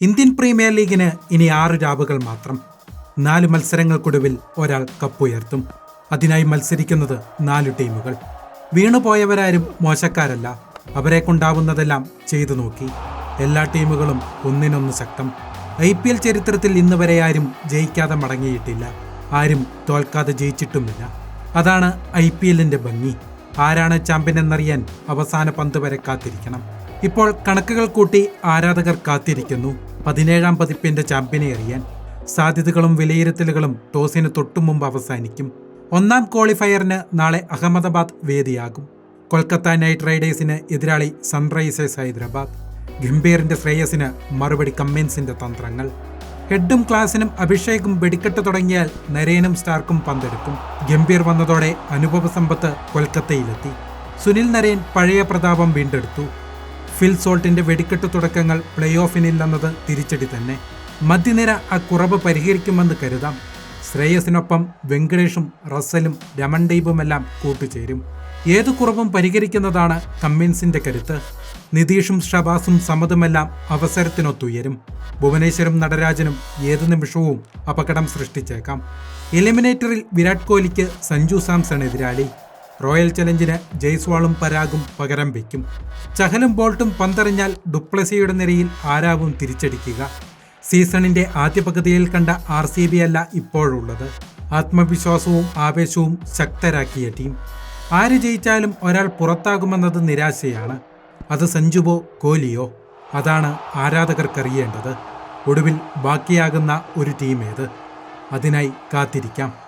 Indian premier ലീഗിന് ഇനി ആറ് രാവുകൾ മാത്രം. നാല് മത്സരങ്ങൾക്കൊടുവിൽ ഒരാൾ കപ്പുയർത്തും. അതിനായി മത്സരിക്കുന്നത് നാല് ടീമുകൾ. വീണുപോയവരാരും മോശക്കാരല്ല. അവരെ കൊണ്ടാവുന്നതെല്ലാം ചെയ്തു നോക്കി. എല്ലാ ടീമുകളും ഒന്നിനൊന്ന് ശക്തം. ഐ പി എൽ ചരിത്രത്തിൽ ഇന്ന് വരെ ആരും ജയിക്കാതെ മടങ്ങിയിട്ടില്ല. ആരും തോൽക്കാതെ ജയിച്ചിട്ടുമില്ല. അതാണ് ഐ പി എല്ലിന്റെ ഭംഗി. ആരാണ് ചാമ്പ്യൻ എന്നറിയാൻ അവസാന പന്ത് വരെ കാത്തിരിക്കണം. ഇപ്പോൾ കണക്കുകൾ കൂട്ടി ആരാധകർ കാത്തിരിക്കുന്നു. പതിനേഴാം പതിപ്പിന്റെ ചാമ്പ്യനെ അറിയാൻ സാധ്യതകളും വിലയിരുത്തലുകളും ടോസിന് തൊട്ടു മുമ്പ് അവസാനിക്കും. ഒന്നാം ക്വാളിഫയറിന് നാളെ അഹമ്മദാബാദ് വേദിയാകും. കൊൽക്കത്ത നൈറ്റ് റൈഡേഴ്സിന് എതിരാളി സൺറൈസേഴ്സ് ഹൈദരാബാദ്. ഗംഭീറിന്റെ ശ്രേയസിന് മറുപടി കമ്മിൻസിന്റെ തന്ത്രങ്ങൾ. ഹെഡും ക്ലാസിനും അഭിഷേകും വെടിക്കെട്ട് തുടങ്ങിയാൽ നരേനും സ്റ്റാർക്കും പന്തെടുക്കും. ഗംഭീർ വന്നതോടെ അനുഭവ സമ്പത്ത് കൊൽക്കത്തയിലെത്തി. സുനിൽ നരേൻ പഴയ പ്രതാപം വീണ്ടെടുത്തു. ഫിൽ സോൾട്ടിന്റെ വെടിക്കെട്ട് തുടക്കങ്ങൾ പ്ലേ ഓഫിനില്ലെന്നത് തിരിച്ചടി തന്നെ. മധ്യനിര ആ കുറവ് പരിഹരിക്കുമെന്ന് കരുതാം. ശ്രേയസിനൊപ്പം വെങ്കടേഷും റസ്സലും രമൺദീപുമെല്ലാം കൂട്ടുചേരും. ഏതു കുറവും പരിഹരിക്കുന്നതാണ് കമ്മിൻസിന്റെ കരുത്ത്? നിതീഷും ഷബാസും സമതുമെല്ലാം അവസരത്തിനൊത്തുയരും. ഭുവനേശ്വരും നടരാജനും ഏത് നിമിഷവും അപകടം സൃഷ്ടിച്ചേക്കാം. എലിമിനേറ്ററിൽ വിരാട് കോഹ്ലിക്ക് സഞ്ജു സാംസൺ എതിരാളി. റോയൽ ചലഞ്ചിന് ജയ്സ്വാളും പരാഗും പകരം വയ്ക്കും. ചഹലും ബോൾട്ടും പന്തറിഞ്ഞാൽ ഡുപ്ലസിയുടെ നിരയിൽ ആരാവും തിരിച്ചടിക്കുക. സീസണിന്റെ ആദ്യ പകുതിയിൽ കണ്ട ആർ സി ബി അല്ല ഇപ്പോഴുള്ളത്. ആത്മവിശ്വാസവും ആവേശവും ശക്തരാക്കിയ ടീം. ആര് ജയിച്ചാലും ഒരാൾ പുറത്താകുമെന്നത് നിരാശയാണ്. അത് സഞ്ജുവോ കോഹ്ലിയോ? അതാണ് ആരാധകർക്കറിയേണ്ടത്. ഒടുവിൽ ബാക്കിയാകുന്ന ഒരു ടീം ഏത് അതിനായി കാത്തിരിക്കാം.